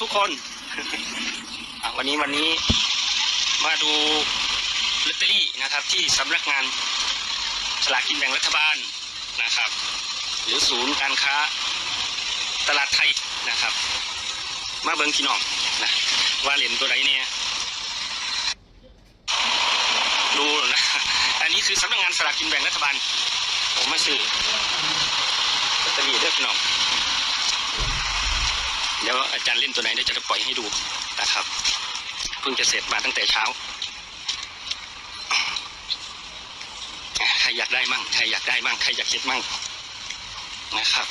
ทุกๆคน วันนี้วันนี้มาดูลอตเตอรี่นะครับ ที่สำนักงานสลากกินแบ่งรัฐบาลนะครับ หรือศูนย์การค้าตลาดไทยนะครับ มาเบิ้งพี่น้องนะว่าเหรียญตัวไหนเนี่ยดูนะอันนี้คือสำนักงานสลากกินแบ่งรัฐบาล ผมมาซื้อลอตเตอรี่เด้อพี่น้อง เดี๋ยวอาจารย์เล่นตัวไหนเดี๋ยวจะปล่อยให้ดูนะครับ เพิ่งจะเสร็จมาตั้งแต่เช้าใครอยากได้มั่งใครอยากได้มั่งใครอยากเห็นมั่งนะครับ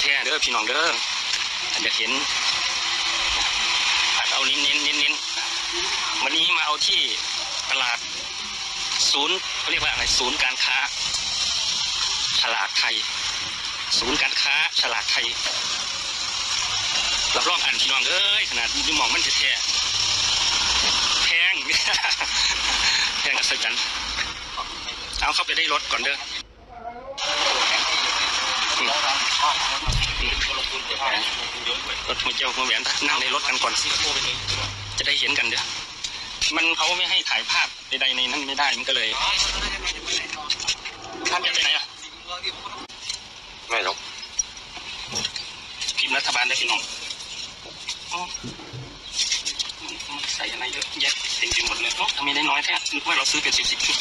แค่เด้อพี่น้องเด้ออยากเห็นเอาเน้นเน้นเน้นเน้นวันนี้มาเอาที่ตลาดศูนย์เขาเรียกว่าอะไรศูนย์การค้าฉลากไทย ศูนย์การค้าฉลากไทยรับรองอันพี่น้องเอ้ยขนาดดูมองมันแท้แพงแพงอัศจรรย์เอาเข้าไปได้รถก่อนเด้อรถมาเจ้ามาแหวนนั่งในรถกันก่อนจะได้เห็นกันเด้อมันเขาไม่ให้ถ่ายภาพใดๆในนั้นไม่ได้มันก็เลยท่านจะไปไหนอะ ไม่หรอก พิมพ์ รัฐบาลได้พี่น้องอ๋อมันใส่อะไรเยอะแยะเต็มไปหมดเลยโอ้ทำไมได้น้อยแท้นึกว่าเราซื้อเป็นสิบสิบชุด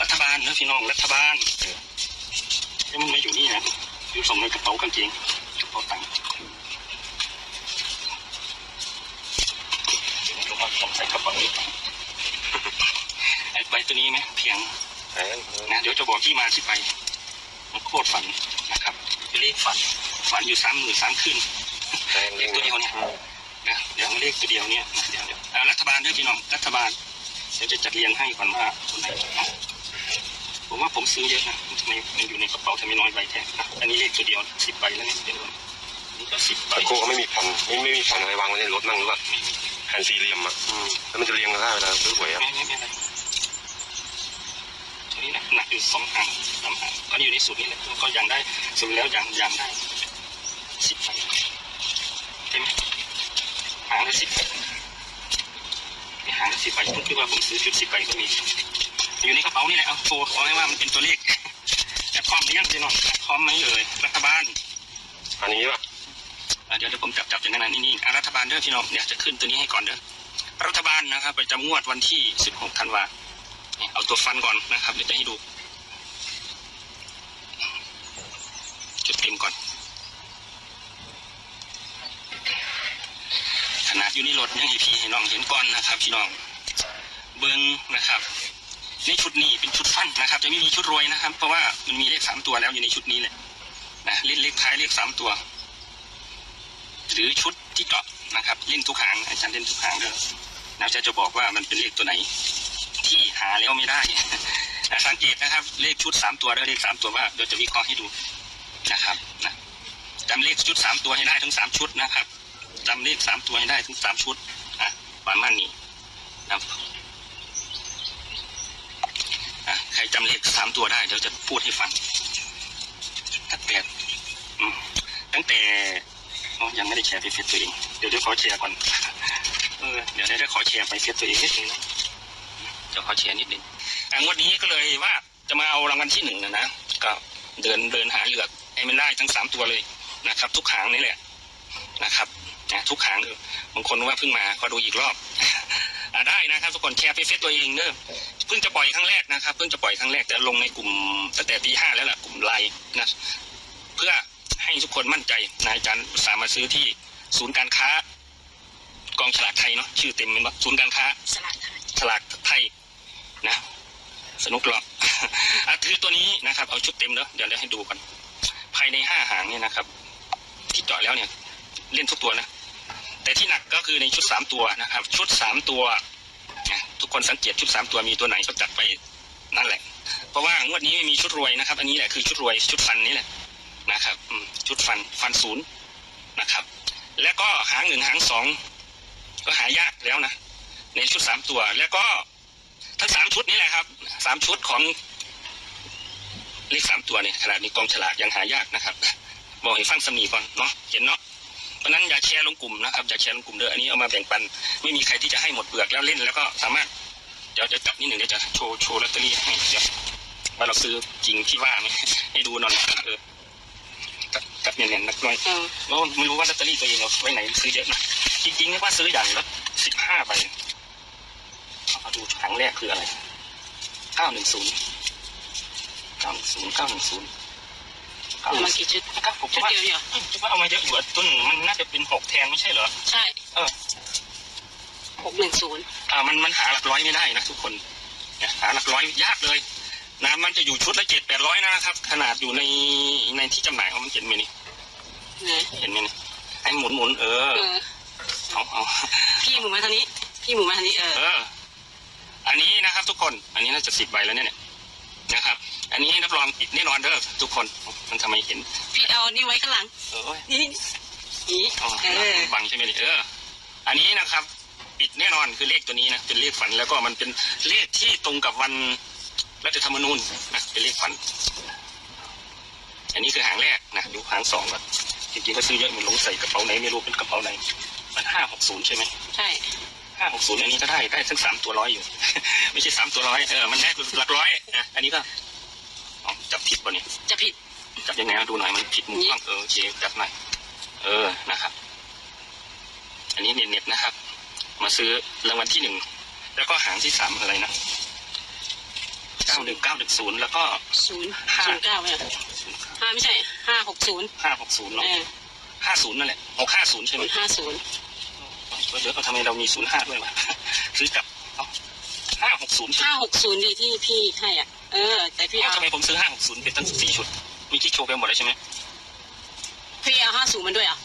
รัฐบาลนะพี่น้องรัฐบาลเออเอ้ยมันไม่อยู่นี่นะอยู่ส่งในกระเป๋ากางเกงกระเป๋าตังค์ลงมาส่งใส่กระเป๋านี้ไอ้ใบตัวนี้ไหมเพียงแพงนะเดี๋ยวจะบอกที่มาที่ไป มันโคตรฝันนะครับเป็นเลขฝัน ฝันอยู่สามหมื่นสามคืนแพงเลขตัวเดียวเนี่ยนะเดี๋ยวเลขตัวเดียวเนี่ยนะเดี๋ยวเดี๋ยวอ่ารัฐบาลด้วยพี่น้องรัฐบาลเดี๋ยวจะจัดเรียงให้ก่อนว่าคนไหนนะผมว่าผมซื้อเยอะนะทำไมมันอยู่ในกระเป๋าทำไมน้อยใบแท้อะอันนี้เลขตัวเดียวสิบใบแล้วเนี่ยเดี๋ยวนี่ก็สิบใบแต่โก้ก็ไม่มีแผ่นไม่ไม่มีแผ่นอะไรวางไว้ในรถนั่งหรือว่าแผ่นสี่เหลี่ยมอะอืมแล้วมันจะเรียงกันได้เวลาซื้อหวยอะไม่ไม่ไม่ไม่ตัว นี้นะหนักอยู่สองหางสามหางก็อยู่ในสูตรนี้แหละก็ยังได้สูตรแล้วยังยังได้สิบใบเห็นไหมหางละสิบใบมีหางละสิบใบผมคิดว่าผมซื้อชุดสิบใบก็มีอยู่ในกระเป๋านี่แหละเอาโชว์ขอให้ว่ามันเป็นตัวเลขแอบพร้อมหรือยังพี่น้องแอบพร้อมไหมเอ่ยรัฐบาลอันนี้ป่ะอะเดี๋ยวเดี๋ยวผมจับจับอย่างนั้นนะนี่นี่อะรัฐบาลเด้อพี่น้องเดี๋ยวจะขึ้นตัวนี้ให้ก่อนเด้อรัฐบาลนะครับประจำงวดวันที่ 16 ธันวาเนี่ย เอาตัวฟันก่อนนะครับ เดี๋ยวจะให้ดู จุดเต็มก่อน ขนาดอยู่ในรถยังให้พี่ให้น้องเห็นก่อนนะครับ พี่น้อง เบิ้งนะครับในชุดนี้เป็นชุดฟันนะครับจะไม่มีชุดรวยนะครับ เพราะว่ามันมีเลขสามตัวแล้วอยู่ในชุดนี้แหละนะเล่นเลขท้ายเลขสามตัว หรือชุดที่เจาะนะครับ เล่นทุกหางอาจารย์เล่นทุกหางเลยนะจะจะบอกว่ามันเป็นเลขตัวไหน ที่หาแล้วไม่ได้นะสังเกตนะครับ เลขชุดสามตัวแล้วเลขสามตัวว่าเดี๋ยวจะวิเคราะห์ให้ดูนะครับนะจำเลขชุดสามตัวให้ได้ทั้งสามชุดนะครับจำเลขสามตัวให้ได้ทั้งสามชุดอะประมาณนี้นะครับอะใครจำเลขสามตัวได้เดี๋ยวจะพูดให้ฟังตั้งแต่ตั้งแต่อ๋อยังไม่ได้แชร์ไปเฟซตัวเองเดี๋ยวเดี๋ยวขอแชร์ก่อนเออเดี๋ยวได้ขอแชร์ไปเฟซตัวเองนิดนึงนะ ดี๋ยวขอแชร์นิดนึงอะงวดนี้ก็เลยว่าจะมาเอารางวัลที่หนึ่งนะนะก็เดินเดินหาเลือกให้มันได้ทั้งสามตัวเลยนะครับ ทุกหางนี่แหละนะครับนะทุกหางเลยบางคนว่าเพิ่งมาก็ดูอีกรอบอะได้นะครับทุกคนแชร์ไปเฟซตัวเองเนอะเพิ่งจะปล่อยครั้งแรกนะครับ เพิ่งจะปล่อยครั้งแรกแต่ลงในกลุ่มตั้งแต่ตีห้าแล้วล่ะกลุ่มไลน์นะเพื่อให้ทุกคนมั่นใจนายอาจารย์สามารถซื้อที่ศูนย์การค้ากองฉลากไทยเนาะชื่อเต็มเป็นว่าศูนย์การค้าสลัดไทยฉลากไทยนะส นุกหรอกอะถือตัวนี้นะครับ เอาชุดเต็มเนาะเดี๋ยวเดี๋ยให้ดูกัน ภายในห้าหางเนี่ยนะครับ ที่เจาะแล้วเนี่ย เล่นทุกตัวนะ แต่ที่หนักก็คือในชุดสามตัวนะครับ ชุดสามตัวทุกคนสังเกตชุดสามตัวมีตัวไหนก็จัดไปนั่นแหละ เพราะว่างวดนี้ไม่มีชุดรวยนะครับ อันนี้แหละคือชุดรวยชุดฟันนี่แหละนะครับชุดฟันฟันศูนย์นะครับ แล้วก็หางหนึ่งหางสองก็หายากแล้วนะในชุดสามตัวแล้วก็ ทั้งสามชุดนี้แหละครับสามชุดของเลขสามตัวเนี่ยขนาดนี้กองฉลากยังหายากนะครับ บอกให้ฟังสมีก่อนเนาะเห็นเนาะเพราะฉะนั้นอย่าแชร์ลงกลุ่มนะครับอย่าแชร์ลงกลุ่มเด้ออันนี้เอามาแบ่งปัน ไม่มีใครที่จะให้หมดเปลือกแล้วเล่นแล้วก็สามารถเดี๋ยวจะจับนิดหนึ่งเดี๋ยวจะโชว์โชว์ลอตเตอรี่ให้เดี๋ยวว่าเราซื้อจริงที่ว่าไหมให้ดูหน่อยเออจับจับเนียนๆนักหน่อยเออโอ้ไม่รู้ว่าลอตเตอรี่ตัวเองเอาไว้ไหนซื้อเยอะนะจริงๆเนี่ยว่าซื้ออย่างละสิบห้าใบเอามา ดูครั้งแรกคืออะไร เก้าหนึ่งศูนย์เก้าหนึ่งศูนย์เก้าหนึ่งศูนย์เก้าเอาหนึ่มางกี่ชุดครับผมชุดว่าเดียวเนี่ยเหรอคิดว่าเอามาเยอะอยู่อะต้นมันน่าจะเป็นหกแทนไม่ใช่เหรอ ใช่เออ หกหนึ่งศูนย์อ่ามันมันหาหลักร้อยไม่ได้นะทุกคนเนี่ยหาหลักร้อยยากเลยนะมันจะอยู่ชุดละเจ็ดแปดร้อยนะครับ ขนาดอยู่ในในที่จำหน่ายเขามันเห็นไหมนี่นะเห็นไหมนี่ให้หมุนหมุนเออเออเอาเอาพี่หมุนมาทางนี้ พี่หมุนมาทางนี้เออ เอออั นนี้นะครับ ทุกคน อันนี้น่าจะสิบใบแล้วเนี่ยเนี่ยนะครับ อันนี้รับรองปิดแน่นอนเด้อทุกคน มันทำไมเห็น พี่เอานี่ไว้ข้างหลังเออเอ้ยนี่นี่อ๋อเออบังใช่ไหมเนี่ยเออ อันนี้นะครับปิดแน่นอนคือเลขตัวนี้นะเป็นเลขฝันแล้วก็มันเป็นเลขที่ตรงกับวันรัฐธรรมนูญนะเป็นเลขฝัน อันนี้คือหางแรกนะดูหางสองก่อนจริงๆก็ซื้อเยอะมันลงใส่กระเป๋าไหนไม่รู้เป็นกระเป๋าไหนมันห้าหกศูนย์ใช่ไหมใช่ ห้าหกศูนย์อันนี้ก็ได้ได้ทั้งสามตัวร้อยอยู่ ไม่ใช่สามตัวร้อยเออมันได้หลักร้อยอะอันนี้ก็อ๋อจับผิดป่ะเนี่ยจะผิด จับยังไงเอาดูหน่อยมันผิดมุมกล้องเออโอเคจับหน่อยเออนะครับ อันนี้เน็ตๆนะครับ มาซื้อรางวัลที่หนึ่งแล้วก็หางที่สามอะไรนะเก้าหนึ่งเก้าหนึ่งศูนย์แล้วก็ศูนย์ศูนย์เก้าไหมอะห้าไม่ใช่ห้าหกศูนย์ห้าหกศูนย์เอเนาะอห้าศูนย์นั่นแหละหกห้าศูนย์ใช่ไหศูมนย์ห้าศูนย์ เดี๋ยวเอาทำไมเรามีศูนย์ห้าด้วยวะซื้อกลับเอาห้าหกศูนย์ใช่ไหมห้าหกศูนย์ดีที่พี่ให้อะ เออ แต่พี่เอ้าเอาทำไมผมซื้อห้าหกศูนย์เป็นตั้งสี่ชุด มีที่โชว์ไปหมดเลยใช่ไหมพี่เอาห้าศูนย์มันด้วยอะ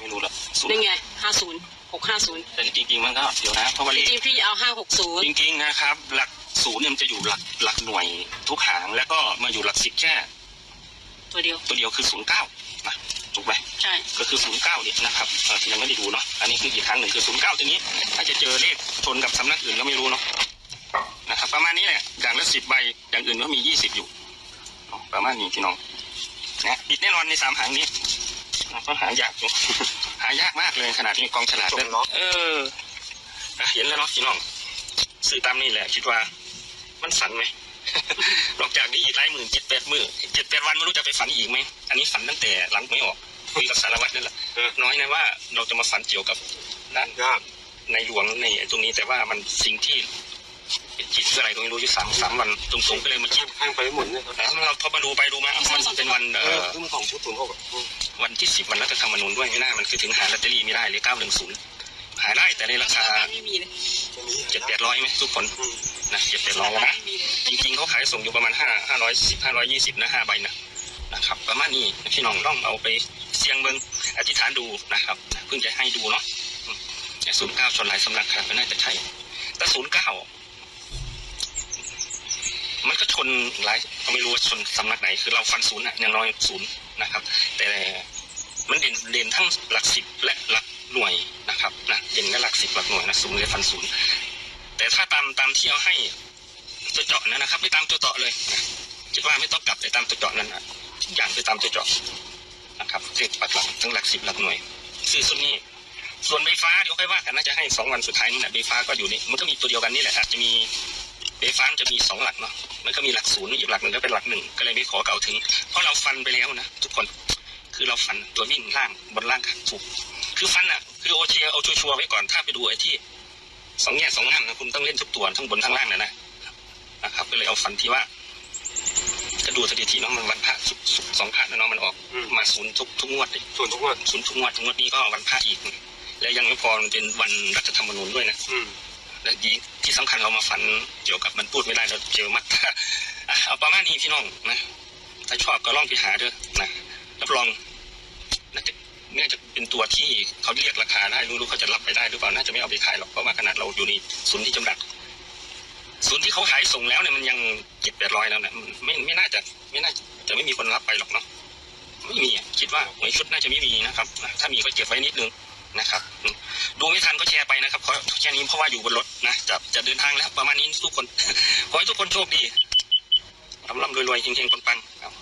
ไม่รู้ละศูนนี่ย์ไงห้าศูนย์หกห้าศูนย์แต่จริงๆมันก็เดี๋ยวนะเพราะว่าจเลขริงๆพี่เอาห้าหกศูนย์จริงๆนะครับ หลักศูนย์เนี่ยมันจะอยู่หลักหลักหน่วยทุกหางแล้วก็มาอยู่หลักสิบแค่ ตัวเดียวตัวเดียวคือศูนย์เก้านะ ถูกไหมใช่ก็คือศูนย์เก้าเนี่ยนะครับเออยังไม่ได้ดูเนาะอันนี้คืออีกครั้งหนึ่งคือศูนย์เก้าตรงนี้อาจจะเจอเลขชนกับสำนักอื่นก็ไม่รู้เนาะนะครับประมาณนี้แหละอย่างละสิบใบอย่างอื่นก็มียี่สิบอยู่เนาะประมาณนี้พี่น้องนะปิดแน่นอนในสามหางนี้นะก็หายากอยู่ หายากมากเลยขนาดนี้กองฉลากส่เนี่งยเนาะเอออะเห็นแล้วเนาะพี่น้องซื้อตามนี่แหละคิดว่า มันฝันไหมนอกจากนี้อีกหลายหมื่นเจ็ดแปดหมื่นเจ็ดแปดวันไม่รู้จะไปฝันอีกไหม อันนี้ฝันตั้งแต่หลังไม่ออก คุยกับสารวัตรนั่นแหละเออน้อยนะว่าเราจะมาฝันเกี่ยวกับด้านยากในหลวงในตรงนี้แต่ว่ามันสิ่งที่เป็นจิตอะไรก็ไม่รู้อยู่สามสามวันตรงๆก็เลยมาคิดข้างไปหมุนเนี่ยแล้วเราพอมาดูไปดูมาเอ้ามันเป็นวันเอเอ่ออขึ้นสองชุดศูนย์หกอะอืมวันที่สิบวันรัฐธรรมนูญด้วยไม่น่ามันคือถึงหาลอตเตอรี่ไม่ได้เลยเก้าหนึ่งศูนย์หาได้แต่ในราคาไม่มีเลยไม่มีเจ็ดแปดร้อยไหมทุกคนอืมนะเจ็ดแปดร้อยนะไม่มีเลยจริงๆเขาขายส่งอยู่ประมาณห้าห้าร้อยสิบห้าร้อยยี่สิบนะห้าใบนะนะครับ ประมาณนี้พี่น้องต้องเอาไป เสียงเบิงอธิษฐานดูนะครับเพิ่งจะให้ดูเนาะศูนย์เก้าชนหลายสำนักครับก็น่าจะใช่แต่ศูนย์เก้ามันก็ชนหลายเราไม่รู้ว่าชนสำนักไหน คือเราฟันศูนย์อะอย่างน้อยศูนย์นะครับ แต่มันเด่นเด่นทั้งหลักสิบและหลักหน่วยนะครับนะเด่นและหลักสิบหลักหน่วยนะศูนย์และฟันศูนย์แต่ถ้าตามตามที่เอาให้ตัวเจาะนั้นนะครับ ไม่ตามตัวเจาะเลยคิดว่าไม่ต้องกลับไปตามตัวเจาะนั้นนะทุกอย่างไปตามตัวเจาะ นะครับเลขปักหลักทั้งหลักสิบหลักหน่วย ซื้อส่วนนี้ ส่วนใบฟ้าเดี๋ยวค่อยว่ากันน่าจะให้สองวันสุดท้ายนี่แหละใบฟ้าก็อยู่นี่มันก็มีตัวเดียวกันนี่แหละอาจจะมีใบฟ้ามันจะมีสองหลักเนาะมันก็มีหลักศูนย์อีกหลักหนึ่งก็เป็นหลักหนึ่งก็เลยไม่ขอเก่าถึง เพราะเราฟันไปแล้วนะทุกคนคือเราฟันตัววิ่งล่างบนล่างถูกคือฟันอะคือโอเชียเอาชัวร์ไว้ก่อนถ้าไปดูไอ้ที่สองแง่สองงามนะคุณต้องเล่นทุกตัวทั้งบนทั้งล่างนะนะนะครับก็เลยเอาฟันที่ว่า ดูสถิติเนาะมันวันพระศุกร์ศุกร์สองพระนะเนาะมันออกอืม มาศูนย์ทุกทุกงวดเลยส่วนทุกวันศูนย์ทุกงวดทุกงวดนี้ก็วันพระอีก และยังไม่พอมันเป็นวันรัฐธรรมนูญด้วยนะ อืม และดีที่สำคัญเรามาฝันเกี่ยวกับมันพูดไม่ได้เราเจอมัด อะเอาประมาณนี้พี่น้องนะถ้าชอบก็ลองไปหาเด้อนะรับรองน่าจะน่าจะเป็นตัวที่เขาเรียกราคาได้รู้รู้เขาจะรับไปได้หรือเปล่าน่าจะไม่เอาไปขายหรอกเพราะว่าขนาดเราอยู่ในศูนย์ที่จำกั ส่วนที่เขาขายส่งแล้วเนี่ยมันยังเจ็ดแปดร้อยแล้วเนี่ยไม่ไม่น่าจะไม่น่าจะไม่มีคนรับไปหรอกเนาะไม่มีคิดว่าหวยชุดน่าจะไม่มีนะครับ ถ้ามีก็เก็บไว้นิดนึงนะครับดูไม่ทันก็แชร์ไปนะครับเพราะแค่นี้เพราะว่าอยู่บนรถนะจะจะเดินทางแล้วประมาณนี้ทุกคนขอให้ทุกคนโชคดีระมาณร่ำรวยๆเฮงๆปังๆครับ